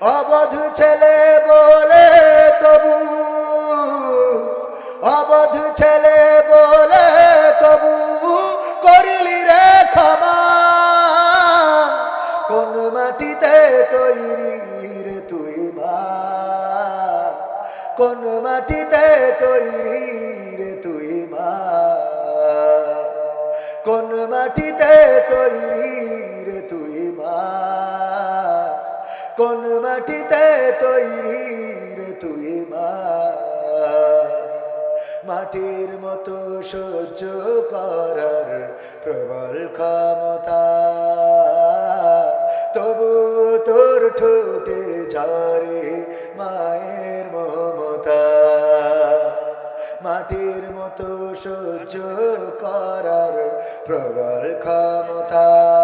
অবধ ছেলে বলে তবু, অবধ ছেলে বলে তবু করিলি রে ক্ষমা। কোন মাটিতে তৈরি রে তুই মা? কোন মাটিতে তৈরি রে তুই মা? কোন মাটিতে তৈরি রে তুই মাটিতে তৈরি রে তুই মা। মাটির মতো সহ্য করার প্রবল ক্ষমতা। তবু তোর ঠোঁটে ঝরে মায়ের মমতা। মাটির মতো সহ্য করার প্রবল ক্ষমতা।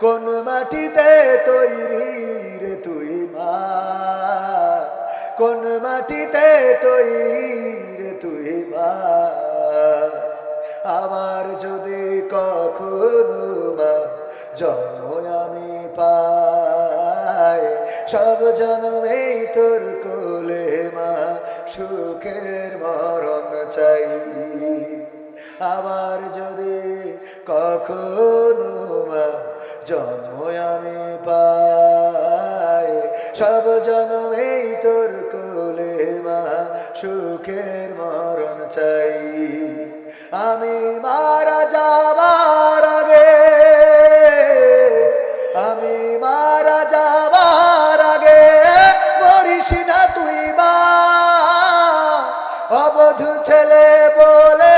কোন মাটিতে তৈরি রে তুই মা? কোন মাটিতে তৈরি রে তুই মা? আমার যদি কখনো মা জন্ম আমি পাই, সব জন্মেই তোর কোলে মা সুখের মরণ চাই। আবার যদি কখনো জন্ম আমি পাই, সব জন্মেই তোর কোলে মা সুখের মরণ চাই। আমি মারা যাবার আগে, আমি মারা যাবার আগে মরিস না তুই মা। অবধ ছেলে বলে